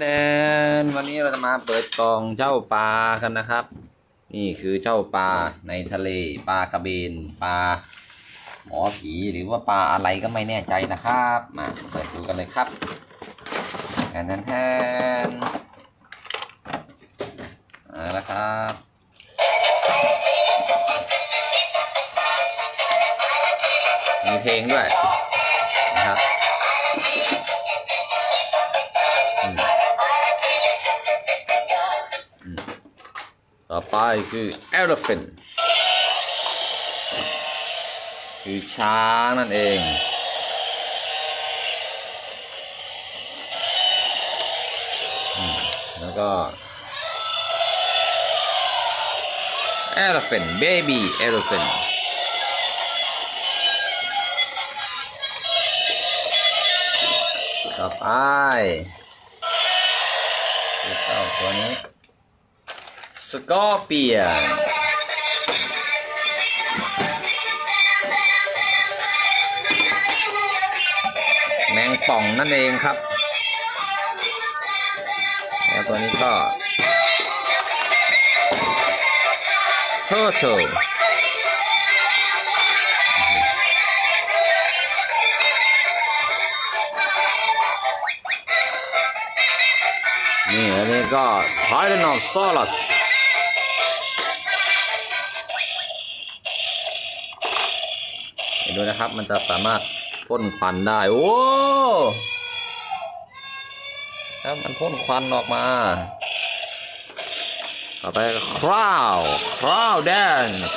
แดนวันนี้เราจะมาเปิดกล่องเจ้าปลากันนะครับ นี่คือเจ้าปลาในทะเลปลากระเบนปลาหมอผีหรือว่าปลาอะไรก็ไม่แน่ใจนะครับ มาเปิดดูกันเลยครับแทนแทนแทนเอาละครับมีเพลงด้วยนะครับ ต่อไปคือ elephant คือช้างนั่นเอง แล้วก็ elephant baby elephant ต่อไปเจ้าตัวนี้ สกอเปียนแมงป่องนั่นเองครับ แล้วตัวนี้ก็ turtle นี่อันนี้ก็ Tyrannosaurus ดูนะครับ มันจะสามารถพ่นควันได้ โอ้ครับมันพ่นควันออกมา ต่อไปก็ Crow Crow Dance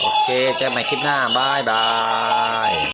โอเคเจอกันใหม่คลิปหน้าบายบาย